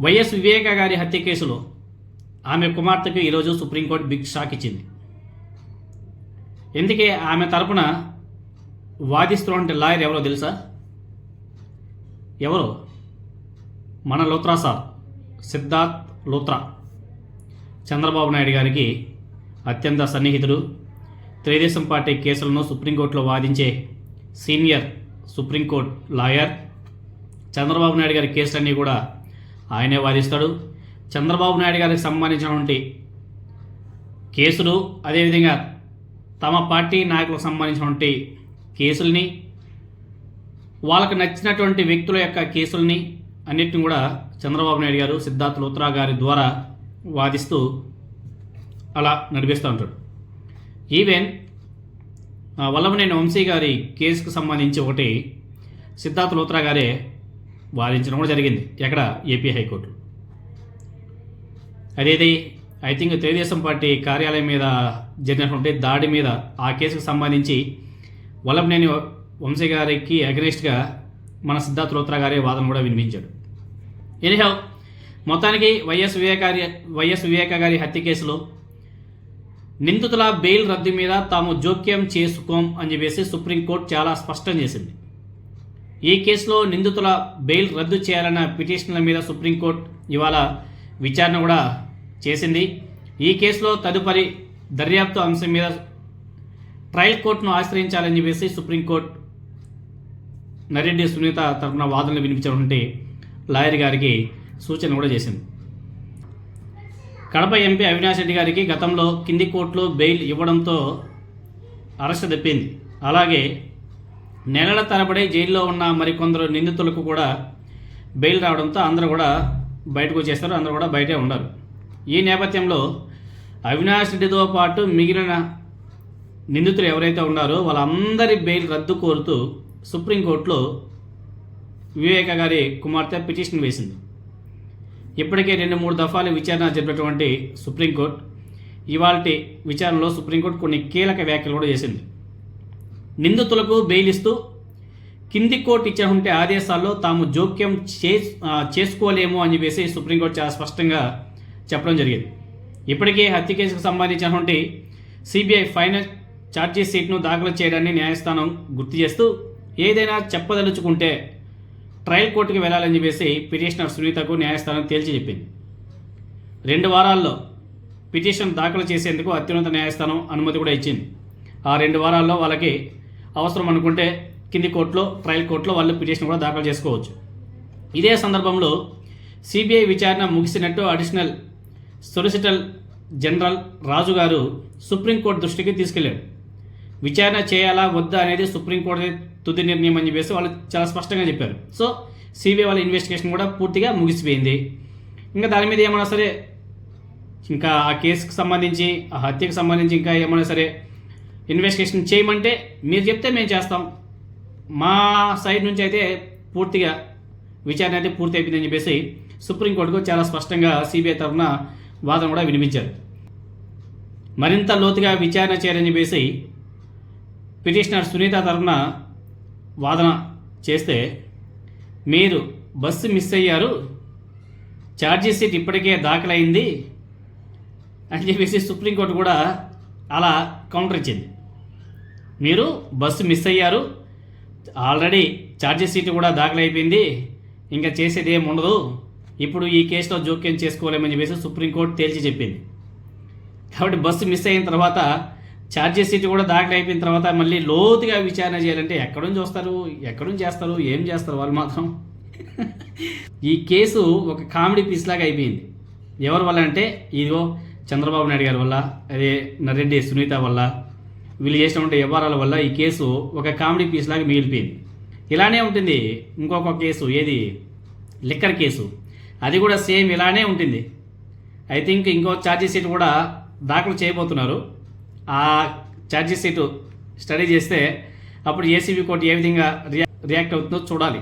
YS వివేక గారి హత్య కేసులో ఆమె కుమార్తెకు ఈరోజు సుప్రీంకోర్టు బిగ్ షాక్ ఇచ్చింది. ఎందుకే ఆమె తరపున వాదిస్తున్నటువంటి లాయర్ ఎవరో తెలుసా? ఎవరు? మన లోత్రా సార్ సిద్ధార్థ్ లోత్రా. చంద్రబాబు నాయుడు గారికి అత్యంత సన్నిహితుడు. తెలుగుదేశం పార్టీ కేసులను సుప్రీంకోర్టులో వాదించే senior supreme court lawyer. Chandrababu Naidu గారి కేసులన్నీ కూడా ఆయనే వాదిస్తాడు. చంద్రబాబు నాయుడు గారికి సంబంధించినటువంటి కేసులు అదేవిధంగా తమ పార్టీ నాయకులకు సంబంధించినటువంటి కేసుల్ని వాళ్ళకు నచ్చినటువంటి వ్యక్తుల యొక్క కేసుల్ని అన్నిటిని కూడా చంద్రబాబు నాయుడు గారు సిద్ధార్థ లూత్రా గారి ద్వారా వాదిస్తూ అలా నడిపిస్తూ ఉంటాడు. ఈవెన్ వల్లభనేని వంశీ గారి కేసుకు సంబంధించి ఒకటి సిద్ధార్థ లూత్రా గారే వాదించడం కూడా జరిగింది. ఎక్కడ? AP high court. అదేది? ఐ థింక్ తెలుగుదేశం పార్టీ కార్యాలయం మీద జరిగినటువంటి దాడి మీద ఆ కేసుకు సంబంధించి వల్లభనేని వంశీ గారికి అగ్రెస్ట్గా మన సిద్ధార్థ లోత్రా గారే వాదన కూడా వినిపించాడు. ఎనిహౌ మొత్తానికి వైఎస్ వివేకారి వైఎస్ వివేక గారి హత్య కేసులో నిందితుల బెయిల్ రద్దు మీద తాము జోక్యం చేసుకోం అని చెప్పేసి సుప్రీంకోర్టు చాలా స్పష్టం చేసింది. ఈ కేసులో నిందితుల బెయిల్ రద్దు చేయాలన్న పిటిషన్ల మీద సుప్రీంకోర్టు ఇవాళ విచారణ కూడా చేసింది. ఈ కేసులో తదుపరి దర్యాప్తు అంశం మీద ట్రయల్ కోర్టును ఆశ్రయించాలని చెప్పేసి సుప్రీంకోర్టు నరెడ్డి సునీత తరఫున వాదనలు వినిపించినటువంటి లాయర్ గారికి సూచన కూడా చేసింది. కడప ఎంపీ అవినాష్ రెడ్డి గారికి గతంలో కింది కోర్టులో బెయిల్ ఇవ్వడంతో అరెస్ట్ తప్పింది అలాగే నెలల తరబడి జైల్లో ఉన్న మరికొందరు నిందితులకు కూడా బెయిల్ రావడంతో అందరూ కూడా బయటకు వచ్చేస్తారు అందరూ కూడా బయటే ఉండరు ఈ నేపథ్యంలో అవినాష్ రెడ్డితో పాటు మిగిలిన నిందితులు ఎవరైతే ఉన్నారో వాళ్ళందరి బెయిల్ రద్దు కోరుతూ సుప్రీంకోర్టులో వివేక గారి కుమార్తె పిటిషన్ వేసింది. ఇప్పటికే రెండు మూడు దఫాలు విచారణ జరిపినటువంటి సుప్రీంకోర్టు ఇవాళ విచారణలో సుప్రీంకోర్టు కొన్ని కీలక వ్యాఖ్యలు కూడా చేసింది. నిందితులకు బెయిల్ ఇస్తూ కింది కోర్టు ఇచ్చినటువంటి ఆదేశాల్లో తాము జోక్యం చే చేసుకోలేమో చేసుకోలేము అని చెప్పేసి సుప్రీంకోర్టు చాలా స్పష్టంగా చెప్పడం జరిగింది. ఇప్పటికే హత్య కేసుకు సంబంధించినటువంటి సిబిఐ ఫైనల్ ఛార్జీ షీట్ను దాఖలు చేయడాన్ని న్యాయస్థానం గుర్తు చేస్తూ ఏదైనా చెప్పదలుచుకుంటే ట్రయల్ కోర్టుకు వెళ్ళాలని చెప్పేసి పిటిషనర్ సునీతకు న్యాయస్థానం తేల్చి చెప్పింది. రెండు వారాల్లో పిటిషన్ దాఖలు చేసేందుకు అత్యున్నత న్యాయస్థానం అనుమతి కూడా ఇచ్చింది. ఆ రెండు వారాల్లో వాళ్ళకి అవసరం అనుకుంటే కింది కోర్టులో ట్రయల్ కోర్టులో వాళ్ళు పిటిషన్ కూడా దాఖలు చేసుకోవచ్చు. ఇదే సందర్భంలో సిబిఐ విచారణ ముగిసినట్టు additional solicitor general Raju garu supreme court దృష్టికి తీసుకెళ్ళాడు విచారణ చేయాలా వద్దా అనేది సుప్రీంకోర్టు తుది నిర్ణయం అని చెప్పేసి వాళ్ళు చాలా స్పష్టంగా చెప్పారు. సో సిబిఐ వాళ్ళ ఇన్వెస్టిగేషన్ కూడా పూర్తిగా ముగిసిపోయింది. ఇంకా దాని మీద ఏమైనా సరే ఇంకా ఆ కేసుకు సంబంధించి ఆ హత్యకు సంబంధించి ఇంకా ఏమైనా సరే ఇన్వెస్టిగేషన్ చేయమంటే మీరు చెప్తే మేము చేస్తాం. మా సైడ్ నుంచి అయితే పూర్తిగా విచారణ అయితే పూర్తి అయిపోయిందని చెప్పేసి సుప్రీంకోర్టుకు చాలా స్పష్టంగా సిబిఐ తరఫున వాదన కూడా వినిపించారు. మరింత లోతుగా విచారణ చేయాలని చెప్పేసి పిటిషనర్ సునీత తరఫున వాదన చేస్తే మీరు బస్సు మిస్ అయ్యారు ఛార్జీ షీట్ ఇప్పటికే దాఖలైంది అని చెప్పేసి సుప్రీంకోర్టు కూడా అలా కౌంటర్ ఇచ్చింది. మీరు బస్సు మిస్ అయ్యారు. ఆల్రెడీ ఛార్జీ షీట్ కూడా దాఖలైపోయింది. ఇంకా చేసేది ఏమి ఉండదు. ఇప్పుడు ఈ కేసులో జోక్యం చేసుకోలేమని చెప్పేసి సుప్రీంకోర్టు తేల్చి చెప్పింది. కాబట్టి బస్సు మిస్ అయిన తర్వాత ఛార్జీ షీట్ కూడా దాఖలు అయిపోయిన తర్వాత మళ్ళీ లోతుగా విచారణ చేయాలంటే ఎక్కడి నుంచి వస్తారు? ఎక్కడి నుంచి చేస్తారు? ఏం చేస్తారు వాళ్ళు మాత్రం? ఈ కేసు ఒక కామెడీ పీస్ లాగా అయిపోయింది. ఎవరి వల్ల అంటే ఇదిగో చంద్రబాబు నాయుడు గారి వల్ల అదే నరెడ్డి సునీత వల్ల వీళ్ళు చేసినటువంటి వ్యవహారాల వల్ల ఈ కేసు ఒక కామెడీ పీస్ లాగా మిగిలిపోయింది. ఇలానే ఉంటుంది ఇంకొక కేసు ఏది? Liquor case. అది కూడా సేమ్ ఇలానే ఉంటుంది. ఐ థింక్ ఇంకో ఛార్జీ షీట్ కూడా దాఖలు చేయబోతున్నారు. ఆ ఛార్జీ షీటు స్టడీ చేస్తే అప్పుడు ఏసీబీ కోర్టు ఏ విధంగా రియా రియాక్ట్ అవుతుందో చూడాలి.